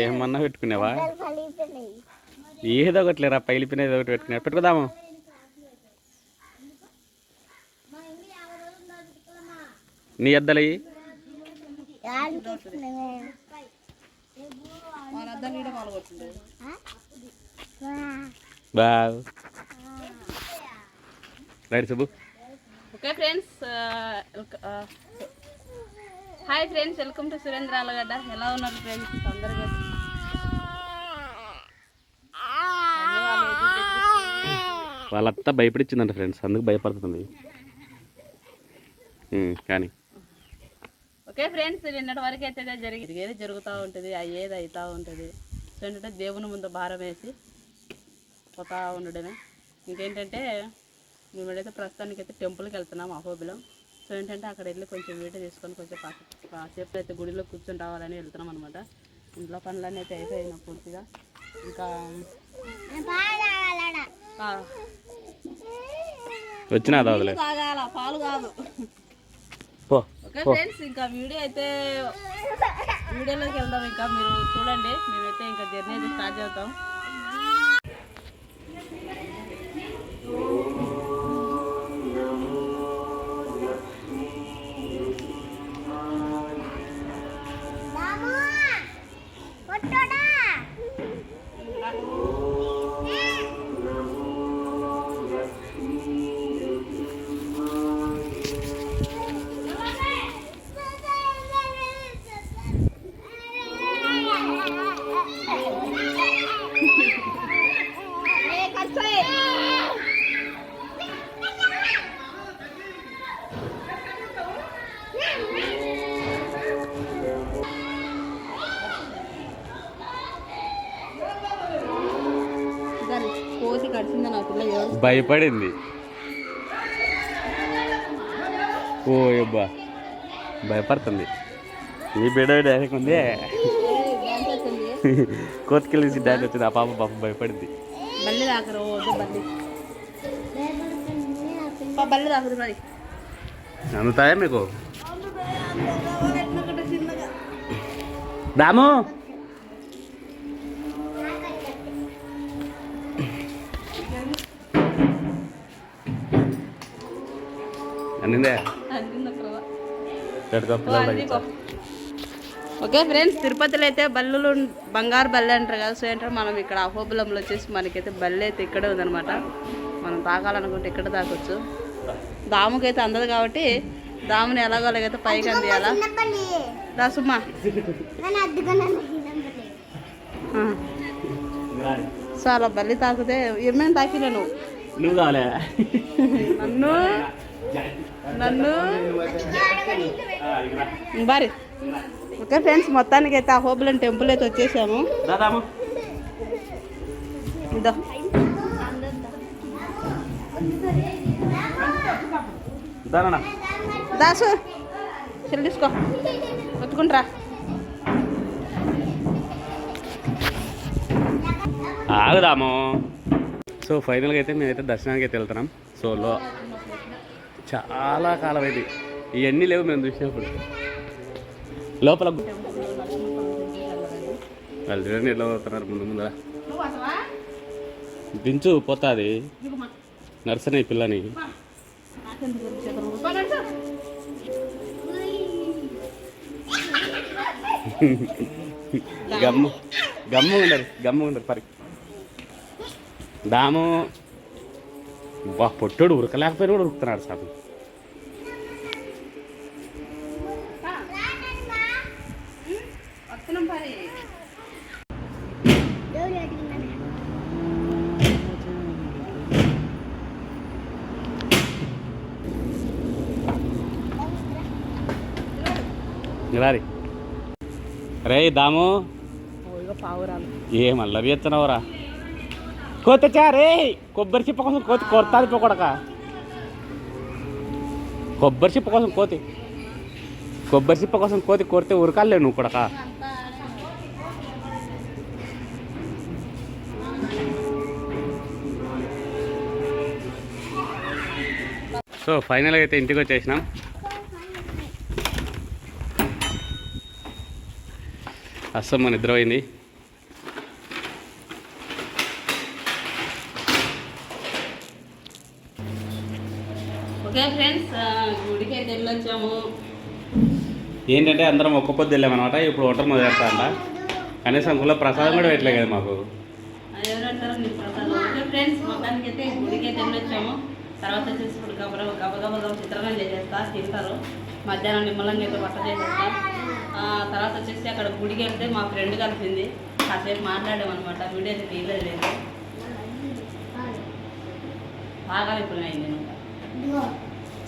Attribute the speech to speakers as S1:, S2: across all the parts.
S1: ఏమన్నా పెట్టుకునేవా? ఏదో ఒకటి లేరా పైలిపిన ఏదో ఒకటి పెట్టుకునే పెట్టుకుందాము. నీ అద్దలయ్యి
S2: వాళ్ళందరూ
S1: బావ్. Right Subbu.
S2: Okay friends hi friends welcome to Surendra Alagadda ఎలా ఉన్నారు ఫ్రెండ్స్ అందరికీ
S1: వాళ్ళంతా భయపడిచ్చిందంట ఫ్రెండ్స్ అందుకు భయపడుతుంది. కానీ.
S2: ఓకే ఫ్రెండ్స్ నిన్నటి వరకు అయితే జరిగేది జరుగుతూ ఉంటుంది అయ్యేది అవుతూ ఉంటుంది. సో ఏంటంటే దేవుని ముందు భారం వేసి పోతా ఉండడమే. ఇంకేంటంటే మేమైతే ప్రస్తుతానికి అయితే టెంపుల్కి వెళ్తున్నాం అహోబిలో. సో ఏంటంటే అక్కడ వెళ్ళి కొంచెం వీడియో తీసుకొని కొంచెం కాసేపు కాసేపు అయితే గుడిలో కూర్చొని రావాలని వెళ్తున్నాం అనమాట ఇంట్లో పనులన్నీ అయితే అయిపోయినా పూర్తిగా. ఇంకా
S1: వచ్చినా
S2: తాగాల పాలు కాదు. ఓకే ఫ్రెండ్స్ ఇంకా వీడియో అయితే వీడియోలోకి వెళ్దాం. ఇంకా మీరు చూడండి మేమైతే ఇంకా జర్నీ అయితే స్టార్ట్ చేద్దాం.
S1: భయపడింది. ఓ అబ్బా భయపడుతుంది. ఈ బిడ్డ డైరెక్ట్ ఉంది. కోతికెళ్ళి డాడీ వచ్చింది ఆ పాప పాప భయపడింది. అందుతాయా మీకు? దాము
S2: అందింది. ఓకే ఫ్రెండ్స్ తిరుపతిలో అయితే బల్లులు బంగారు బల్లి అంటారు కదా సో ఏంటంటే మనం ఇక్కడ అహోబిలంలో వచ్చేసి మనకైతే బల్లి అయితే ఇక్కడే ఉందన్నమాట. మనం తాకాలనుకుంటే ఇక్కడ తాకొచ్చు దాముకైతే అందదు కాబట్టి దాముని ఎలాగో అలాగైతే పైకి అందియాలా? దా సుమ్మా. ఆ. సో అలా బల్లి తాకితే ఏమేమి తాకిలే నువ్వు?
S1: నువ్వు కావాలే
S2: నన్ను? నన్ను? బారి. ఓకే ఫ్రెండ్స్ మొత్తానికి అయితే ఆ హోబులం టెంపుల్ అయితే వచ్చేసాము. ఇదో. దాసు చెల్లి తీసుకో. ఒత్తుకుంట్రా
S1: ఆగుదాము. సో ఫైనల్గా అయితే మేమైతే దర్శనానికి అయితే వెళ్తున్నాం. సో లో చాలా కాలం అయింది ఇవన్నీ లేవు మేము చూసినప్పుడు. లోపల వాళ్ళు చూడండి ఎట్లా పోతున్నారు ముందు ముందర. దించు పోతుంది. నర్సనే పిల్లని. గమ్ము గమ్ము ఉండరు గమ్ము ఉండరు పరి. దాము. బా పొట్టోడు ఉరకలేకపోయినా కూడా ఉరుకుతున్నాడు సార్ రారి రే దాము. ఏ మళ్ళీ ఎత్తున్నావురా కోతచ్చా రే కొబ్బరి చిప్ప కోసం కోతి కొడతాది పోకొడక కొబ్బరి చిప్ప కోసం కోతి. కొబ్బరి చిప్ప కోసం కోతి కొడితే ఉరకాలే నువ్వు కొడక. సో ఫైనల్గా అయితే ఇంటికి వచ్చేసినాం. అస్సం మన నిద్ర పోయింది
S2: ఓకే ఫ్రెండ్స్ గుడికి అయితే వెళ్ళొచ్చాము.
S1: ఏంటంటే అందరం ఒక్క పొద్దు వెళ్ళామన్నమాట ఇప్పుడు వంటలు మొదలు పెడతా అంట కనీసం గుళ్ళ ప్రసాదం కూడా పెట్టలే కదా మాకు.
S2: ఫ్రెండ్స్ మొత్తానికి అయితే గుడికి అయితే వెళ్ళొచ్చాము. తర్వాత వచ్చేసి ఇప్పుడు గబగబ గబ చిత్రగా చేసేస్తా తింటారు మధ్యాహ్నం నిమ్మలంగా అయితే వంట చేసేస్తా. తర్వాత వచ్చేసి అక్కడ గుడికి వెళ్తే మా ఫ్రెండ్ కలిసింది. కాసేపు మాట్లాడామన్నమాట. వీడియో అయితే తీయలేదు లేదు బాగా ఇప్పుడు అయింది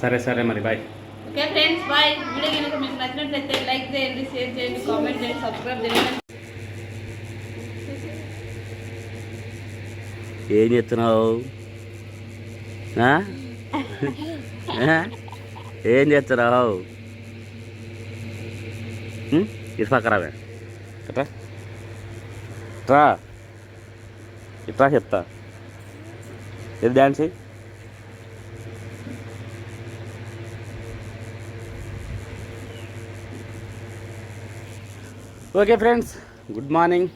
S1: సరే సరే మరి bye
S2: okay friends bye video కనుక మీకు నచ్చినట్లయితే లైక్ చేయండి షేర్ చేయండి కామెంట్ చేయండి సబ్స్క్రైబ్ చేయండి.
S1: ఏం చేస్తున్నావు? ఏం చేస్తున్నావు? ఉమ్, ఇటు పక్క రావే ఇట్రా? ఇట్రా ఇట్రా చెప్తా. ఇది dance. Okay friends good morning.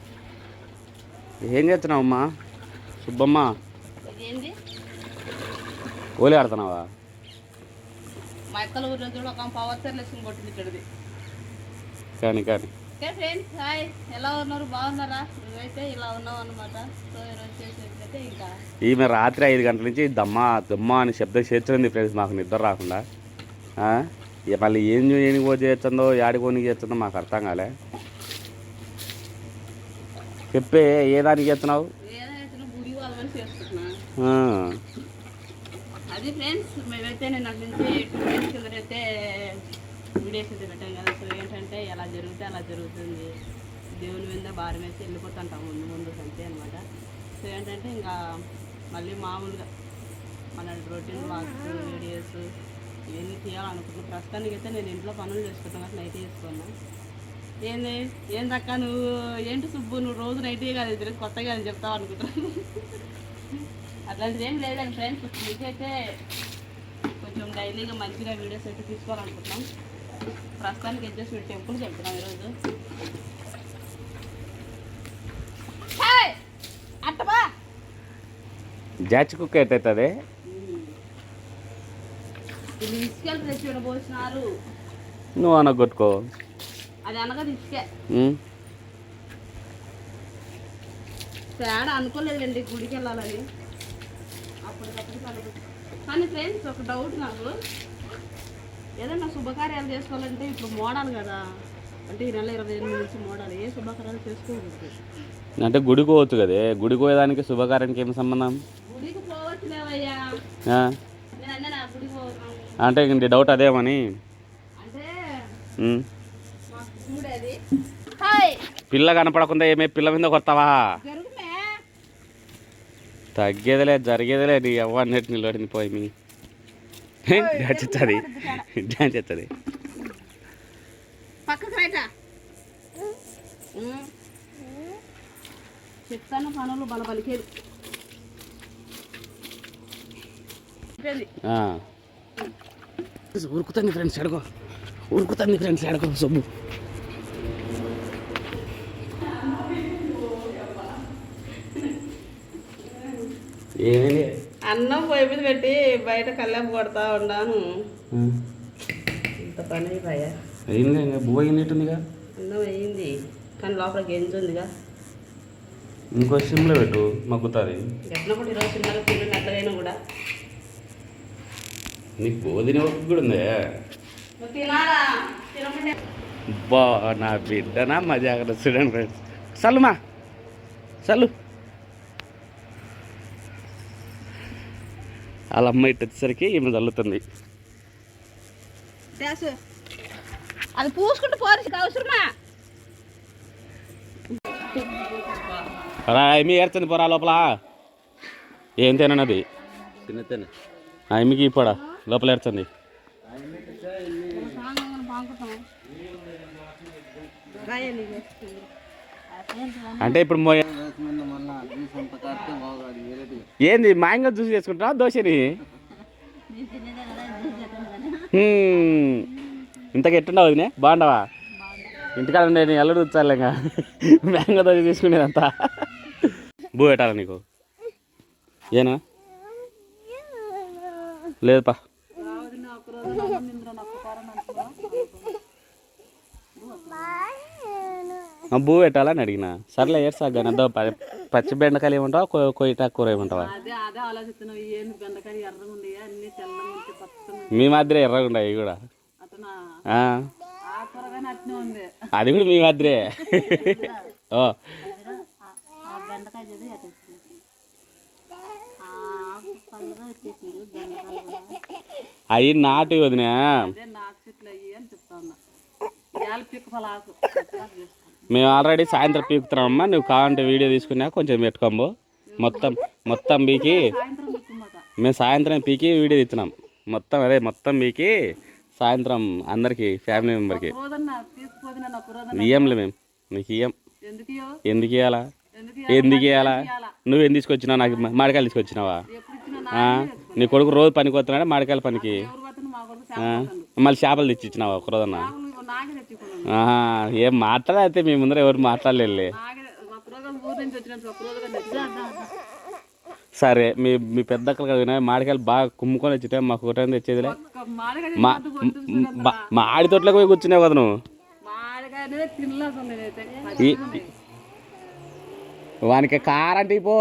S1: ఏం చేస్తున్నావు అమ్మా సుబ్బమ్మ ఓలే ఆడుతున్నావా?
S2: మా అక్కల ఊరిలో చూడ ఒక పవర్ సెల్ వేసుకుని కొట్టింది ఇక్కడిది.
S1: కానీ కానీ.
S2: Okay friends hi. ఎలా ఉన్నారు? బాగున్నారా? నువ్వైతే ఇలా ఉన్నావు అనమాట సో ఈరోజు ఇంకా.
S1: ఈమె రాత్రి ఐదు గంటల నుంచి దమ్మ దమ్మ అని శబ్దం చేస్తుంది ఫ్రెండ్స్ మాకు నిద్ర రాకుండా. మళ్ళీ ఏం ఏనికి పోతే చేస్తుందో యాడికోనికి చేస్తుందో మాకు అర్థం కాలే. చెప్పే ఏ దానికి చేస్తున్నావు.
S2: అది ఫ్రెండ్స్ మేమైతే నేను అటు నుంచి టూ డేస్ కిందటైతే వీడియోస్ అయితే పెట్టాం కదా. సో ఏంటంటే ఎలా జరిగితే అలా జరుగుతుంది. దేవుని మీద భారం వేసి వెళ్ళిపోతుంటాం ముందు ముందు అంతే అనమాట సో ఏంటంటే ఇంకా మళ్ళీ మామూలుగా మన రొటీన్ వాక్స్ వీడియోస్ ఇవన్నీ తీయాలనుకుంటున్నాను ప్రస్తుతానికి అయితే నేను ఇంట్లో పనులు చేసుకుంటాను కాబట్టి నైట్ చేసుకున్నా. ఏంది? ఏం ఏందక్క నువ్వు? ఏంటి సుబ్బు? నువ్వు రోజు నైటే కాదు తిరిగి కొత్తగా అని చెప్తావు అనుకుంటున్నాను అట్లాంటిది ఏం లేదండి ఫ్రెండ్స్. మీకైతే కొంచెం డైలీగా మంచిగా వీడియోస్ అయితే తీసుకోవాలనుకుంటున్నాం. ప్రస్తుతానికి మీరు టెంపుల్కి వెళ్తున్నాం ఈరోజు! అట్టబా
S1: జాచి కుక్క ఎట్టవుతుంది
S2: ఇది ఇసుకలు తెచ్చి విడబోసినారు
S1: నువ్వు అన్న కొట్టుకో.
S2: అది అనగా
S1: ఉమ్.
S2: తేడా అనుకోలేదండి గుడికి వెళ్ళాలని అప్పటికప్పుడు కానీ ఫ్రెండ్స్ ఒక డౌట్ నాకు. ఏదైనా శుభకార్యాలు చేసుకోవాలంటే ఇప్పుడు మోడాలి కదా. అంటే ఈ నెల ఇరవై ఎనిమిది నుంచి మోడాలి. ఏ శుభకార్యాలు చేసుకోకూడదు.
S1: అంటే గుడికి పోవచ్చు కదే. గుడికి పోయేదానికి శుభకార్యానికి ఏం సంబంధం?
S2: గుడికి పోవచ్చులేవయ్యా
S1: అంటే ఇంక డౌట్ అదేమని పిల్ల కనపడకుండా ఏమే పిల్ల మీద కొత్తావా తగ్గేదిలే జరిగేదిలే నీ అవ్వన్నిటి నిలబడింది పోయి మీ. డాన్స్ ఇస్తుంది డాన్స్ ఇస్తుంది
S2: పక్కకు రైటా చెప్తాను పనులు బల పలికేరు అయిపోయింది.
S1: ఉరుకుతుంది ఫ్రెండ్స్ ఎడకో ఉరుకుతుంది ఫ్రెండ్స్ ఎడకో సొమ్ము ఏమైంది?
S2: అన్నం పొయ్యి మీద పెట్టి బయట కల్లాపు కొడతా ఉన్నాను ఇంత పని అయిపోయా
S1: అయింది ఇంకా బువ్వ అయినట్టుందిగా
S2: అన్నం అయ్యింది కానీ లోపల గెంజి ఉందిగా.
S1: ఇంకో సిమ్లో పెట్టు మగ్గుతుంది.
S2: ఎట్లా కూడా ఈరోజు చిన్నగా పిల్లలు అట్లగైనా కూడా.
S1: నీకు తినే ఓపిక కూడా ఉందే? బా నా బిడ్డనా? మా జాగ్రత్త చూడండి ఫ్రెండ్స్. చల్లుమా వాళ్ళ అమ్మ ఇటు వచ్చేసరికి ఈమె చల్లుతుంది
S2: అది పూసుకుంటూ పోరు అవసరమా
S1: రా ఏమి ఏడుతుంది పోరా లోపల. ఏం తిననది
S3: తిన్న తిన్న
S1: ఆమెకి ఇప్పుడా లోపల ఏడుతుంది అంటే ఇప్పుడు ఏంది మాయంగా జ్యూస్ చేసుకుంటున్నావా దోశని? ఇంతకు ఎట్టుండవు వదినే? బాగుండవా? ఇంటికాడ ఉండే నేను ఎల్లడు వచ్చాలి ఇంకా మ్యాంగో దోశ తీసుకునేదంతా. బూ పెట్టాలా నీకు? ఏనా? లేదుపా. బూ పెట్టాలని అడిగిన. సర్లే అదో ప- పచ్చి బెండకాయలు ఏమంటావా? కొయ్యటా కూర ఏమంటావా? మీ మాదిరే ఎర్రగా ఉన్నాయి అవి కూడా. అది కూడా మీ మాదిరే. ఓ. అవి నాటు వదినా. మేము ఆల్రెడీ సాయంత్రం పీకుతున్నామమ్మా. నువ్వు కావాలంటే వీడియో తీసుకున్నా కొంచెం పెట్టుకోము మొత్తం మొత్తం పీకి. మేము సాయంత్రం పీకి వీడియో తీస్తున్నాం. మొత్తం అదే మొత్తం పీకి సాయంత్రం అందరికి ఫ్యామిలీ మెంబర్కి ఇయ్యంలే మేము. నీకు ఇయ్యం.
S2: ఎందుకు
S1: ఇవ్వాలా
S2: ఎందుకు
S1: ఇవ్వాలా నువ్వేం తీసుకొచ్చినావు? నాకు మా- మామిడికాయలు తీసుకొచ్చినావా? నీ కొడుకు రోజు పనికి వస్తున్నాడా మామిడికాయల పనికి. మళ్ళీ చేపలు తెచ్చి ఇచ్చినావా ఏం మాట్లాడితే మీ ముందర ఎవరు మాట్లాడలేదు సరే మీ మీ పెద్ద అక్కలు కదా మామిడికాయలు బాగా కుమ్ముకొని వచ్చితే మాకు ఒకటే తెచ్చేదిలే మా మా- మా ఆడి తోటలోకి పోయి కూర్చున్నావు కదా నువ్వు? వానికి కారంటే పో?